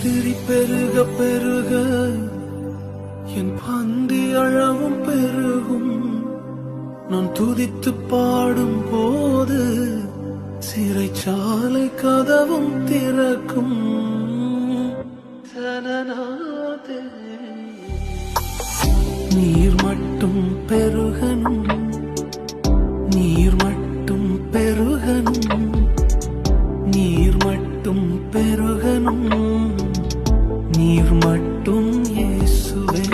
எதிரி பெருக பெருக. என் பந்தி அழவும் பெருகும். நான் துதித்து பாடும் போது சிறைச்சாலை கதவும் திறக்கும். நீர் மட்டும் பெருகனும் நீர் மட்டும் பெருகனும் நீர் மட்டும் பெருகனும் நீர் மட்டும் இயேசுவே.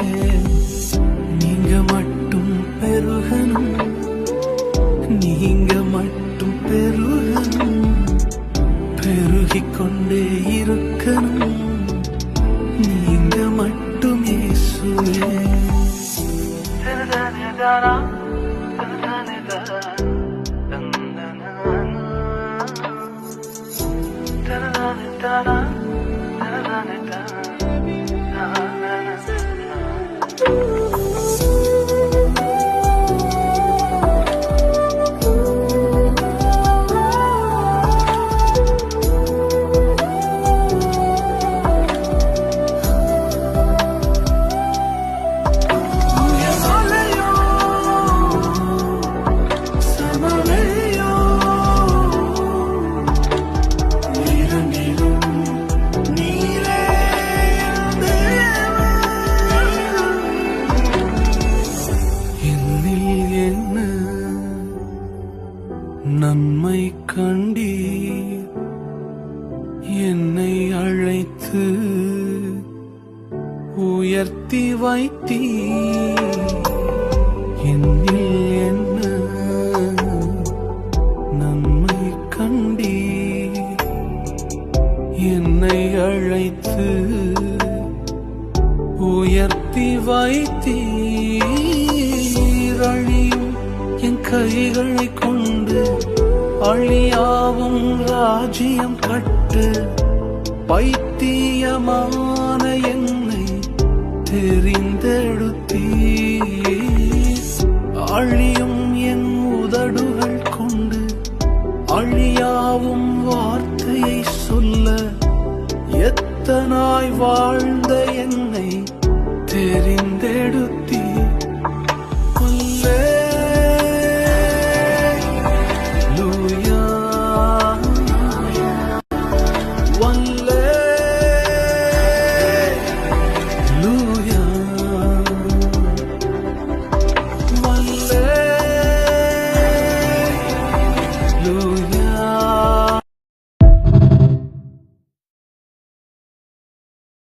நீங்க மட்டும் பெருகணும். நீங்க மட்டும் பெருகணும். பெருகிக் கொண்டே இருக்கணும். நீங்க மட்டும் இயேசுவே. சமலையோ நன்மை கண்டி என்னை அழைத்து உயர்த்தி வைத்தீ என்னில் என்ன நன்மை கண்டி என்னை அழைத்து உயர்த்தி வைத்தீரழியும் என் கைகளை கொண்டு அழியாவும் ராஜ்யம் கட்டு பைத்தியமான என்னை தெரிந்தெடுத்தீ அழியும் என் உதடுகள் கொண்டு அழியாவும் வார்த்தையை சொல்ல எத்தனாய் வாழ்ந்த என்னை தெரிந்த